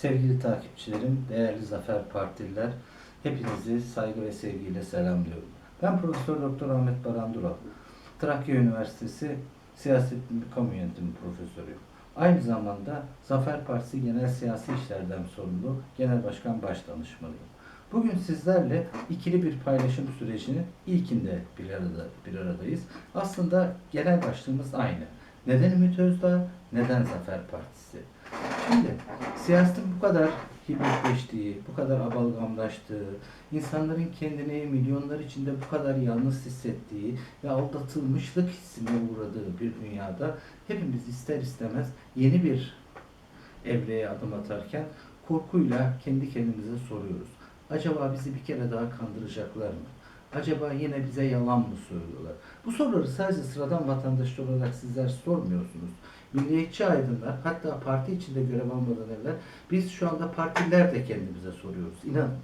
Sevgili takipçilerim, değerli Zafer Partililer, hepinizi saygı ve sevgiyle selamlıyorum. Ben Profesör Doktor Ahmet Barandurov. Trakya Üniversitesi Siyaset Bilimi Kamu Yönetimi Profesörüyüm. Aynı zamanda Zafer Partisi Genel Siyasi İşlerden sorumlu Genel Başkan Başdanışmanıyım. Bugün sizlerle ikili bir paylaşım sürecinin ilkinde bir arada bir aradayız. Aslında genel başlığımız aynı. Neden Ümit Özdağ, neden Zafer Partisi? Şimdi siyasetin bu kadar hibritleştiği, bu kadar abalgamlaştığı, insanların kendini milyonlar içinde bu kadar yalnız hissettiği ve aldatılmışlık hissine uğradığı bir dünyada hepimiz ister istemez yeni bir evreye adım atarken korkuyla kendi kendimize soruyoruz. Acaba bizi bir kere daha kandıracaklar mı? Acaba yine bize yalan mı söylüyorlar? Bu soruları sadece sıradan vatandaşlar olarak sizler sormuyorsunuz. Milliyetçi aydınlar, hatta parti içinde görev almadan evvel biz şu anda partiler de kendimize soruyoruz. İnanın.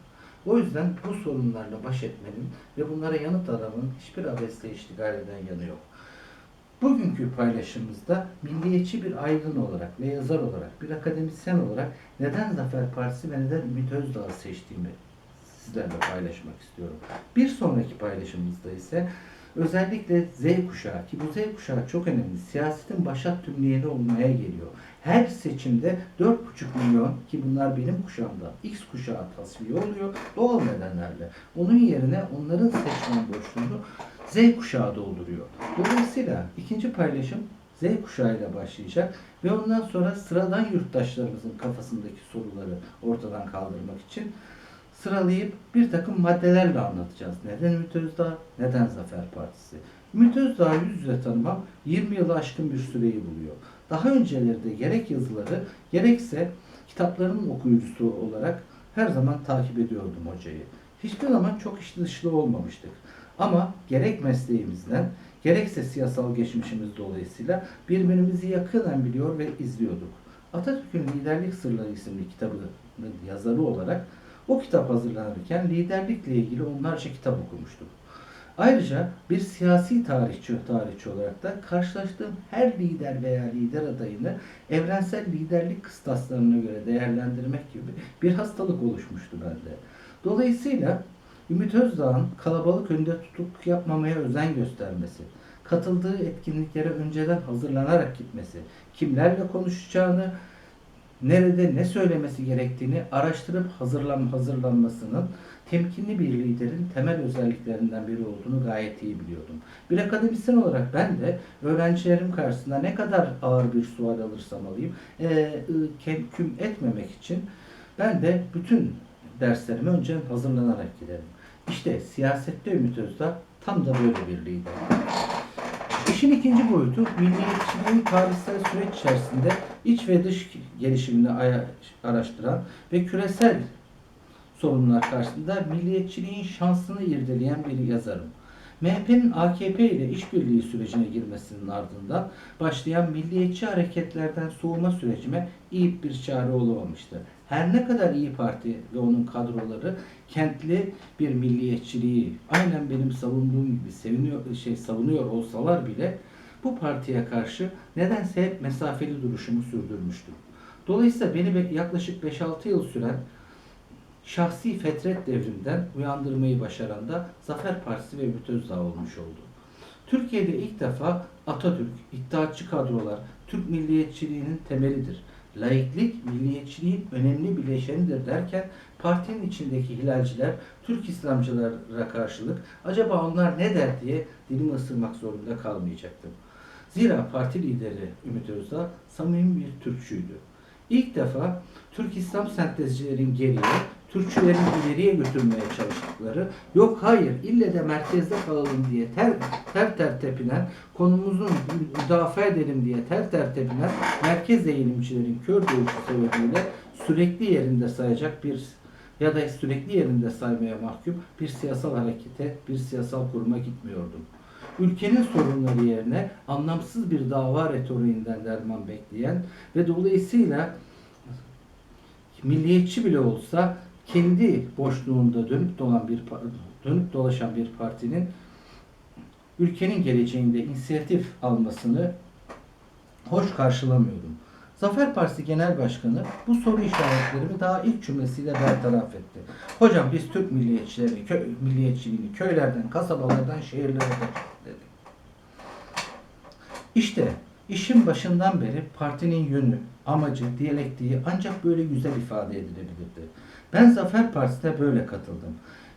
O yüzden bu sorunlarla baş etmenin ve bunlara yanıt aramanın hiçbir abesle iştigal eden yanı yok. Bugünkü paylaşımımızda milliyetçi bir aydın olarak ve yazar olarak, bir akademisyen olarak neden Zafer Partisi ve neden Ümit Özdağ'ı seçtiğimi sizlerle paylaşmak istiyorum. Bir sonraki paylaşımımızda ise özellikle Z kuşağı ki bu Z kuşağı çok önemli. Siyasetin başat tümleyeni olmaya geliyor. Her seçimde 4,5 milyon ki bunlar benim kuşağımda X kuşağı tasfiye oluyor doğal nedenlerle. Onun yerine onların seçmen boşluğunu Z kuşağı dolduruyor. Dolayısıyla ikinci paylaşım Z kuşağıyla başlayacak ve ondan sonra sıradan yurttaşlarımızın kafasındaki soruları ortadan kaldırmak için sıralayıp bir takım maddelerle anlatacağız. Neden Ümit Özdağ, neden Zafer Partisi? Ümit Özdağ'ı yüz yüze tanımam 20 yılı aşkın bir süreyi buluyor. Daha önceleri de gerek yazıları gerekse kitaplarının okuyucusu olarak her zaman takip ediyordum hocayı. Hiçbir zaman çok içli dışlı olmamıştık. Ama gerek mesleğimizden gerekse siyasal geçmişimiz dolayısıyla birbirimizi yakından biliyor ve izliyorduk. Atatürk'ün Liderlik Sırları isimli kitabının yazarı olarak o kitap hazırlanırken liderlikle ilgili onlarca kitap okumuştum. Ayrıca bir siyasi tarihçi, tarihçi olarak da karşılaştığım her lider veya lider adayını evrensel liderlik kıstaslarına göre değerlendirmek gibi bir hastalık oluşmuştu bende. Dolayısıyla Ümit Özdağ'ın kalabalık önde tutuk yapmamaya özen göstermesi, katıldığı etkinliklere önceden hazırlanarak gitmesi, kimlerle konuşacağını, nerede ne söylemesi gerektiğini araştırıp hazırlan hazırlanmasının temkinli bir liderin temel özelliklerinden biri olduğunu gayet iyi biliyordum. Bir akademisyen olarak ben de öğrencilerim karşısında ne kadar ağır bir sual alırsam alayım, e, kem küm etmemek için ben de bütün derslerime önceden hazırlanarak giderim. İşte siyasette Ümit Özdağ tam da böyle bir lider. İşin ikinci boyutu milliyetçiliğin tarihsel süreç içerisinde iç ve dış gelişimini araştıran ve küresel sorunlar karşısında milliyetçiliğin şansını irdeleyen bir yazarım. MHP'nin AKP ile işbirliği sürecine girmesinin ardından başlayan milliyetçi hareketlerden soğuma sürecime iyi bir çare olamamıştı. Her ne kadar İyi Parti ve onun kadroları kentli bir milliyetçiliği aynen benim savunduğum gibi seviniyor, şey savunuyor olsalar bile bu partiye karşı nedense hep mesafeli duruşumu sürdürmüştüm. Dolayısıyla beni yaklaşık 5-6 yıl süren şahsi fetret devrimden uyandırmayı başaran da Zafer Partisi ve Ümit Özdağ olmuş oldu. Türkiye'de ilk defa Atatürk, iddiatçı kadrolar, Türk milliyetçiliğinin temelidir. Laiklik, milliyetçiliğin önemli bileşenidir derken partinin içindeki hilalciler, Türk İslamcılara karşılık acaba onlar ne der diye dilimi ısırmak zorunda kalmayacaktım. Zira parti lideri Ümit Özdağ samimi bir Türkçüydü. İlk defa Türk İslam sentezcilerin geriye, Türkçülerin ileriye götürmeye çalıştıkları, yok hayır ille de merkezde kalalım diye ter ter, ter tepinen, konumuzu müdafaa edelim diye ter ter tepinen merkez eğilimcilerin kör görüşü sebebiyle sürekli yerinde sayacak bir ya da sürekli yerinde saymaya mahkum bir siyasal harekete, bir siyasal kuruma gitmiyordum. Ülkenin sorunları yerine anlamsız bir dava retoriğinden derman bekleyen ve dolayısıyla milliyetçi bile olsa kendi boşluğunda dönüp dolan bir dönüp dolaşan bir partinin ülkenin geleceğinde inisiyatif almasını hoş karşılamıyordum. Zafer Partisi Genel Başkanı bu soru işaretlerimi daha ilk cümlesiyle bertaraf etti. Hocam biz Türk milliyetçileri, kö, milliyetçiliğini köylerden, kasabalardan şehirlere taşıdık dedi. İşte işin başından beri partinin yönü, amacı, diyalektiği ancak böyle güzel ifade edilebilirdi. Ben Zafer Partisi'ne böyle katıldım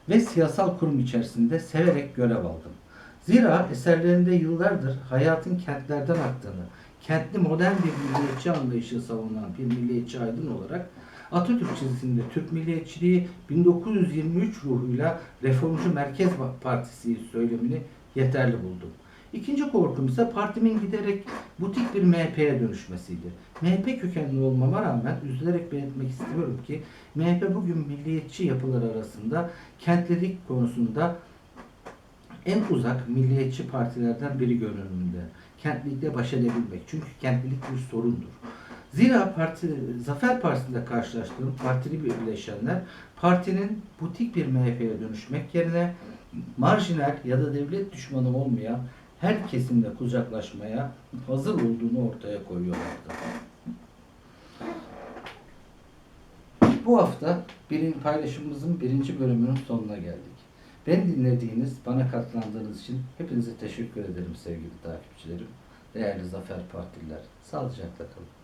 ve siyasal kurum içerisinde severek görev aldım. Zira eserlerinde yıllardır hayatın kentlerden aktığını, kentli modern bir milliyetçi anlayışı savunan bir milliyetçi aydın olarak Atatürk çizgisinde Türk milliyetçiliği 1923 ruhuyla Reformcu Merkez Partisi söylemini yeterli buldum. İkinci korkum ise partimin giderek butik bir MHP'ye dönüşmesiydi. MHP kökenli olmama rağmen üzülerek belirtmek istiyorum ki MHP bugün milliyetçi yapılar arasında kentlilik konusunda en uzak milliyetçi partilerden biri görünümünde. Kentlilikle baş edebilmek. Çünkü kentlilik bir sorundur. Zira parti, Zafer Partisi'nde karşılaştığım partili birleşenler partinin butik bir MHP'ye dönüşmek yerine marjinal ya da devlet düşmanı olmayan her kesimle kucaklaşmaya hazır olduğunu ortaya koyuyorlardı. Bu hafta bir paylaşımımızın birinci bölümünün sonuna geldik. Beni dinlediğiniz, bana katlandığınız için hepinize teşekkür ederim sevgili takipçilerim. Değerli Zafer Partililer. Sağlıcakla kalın.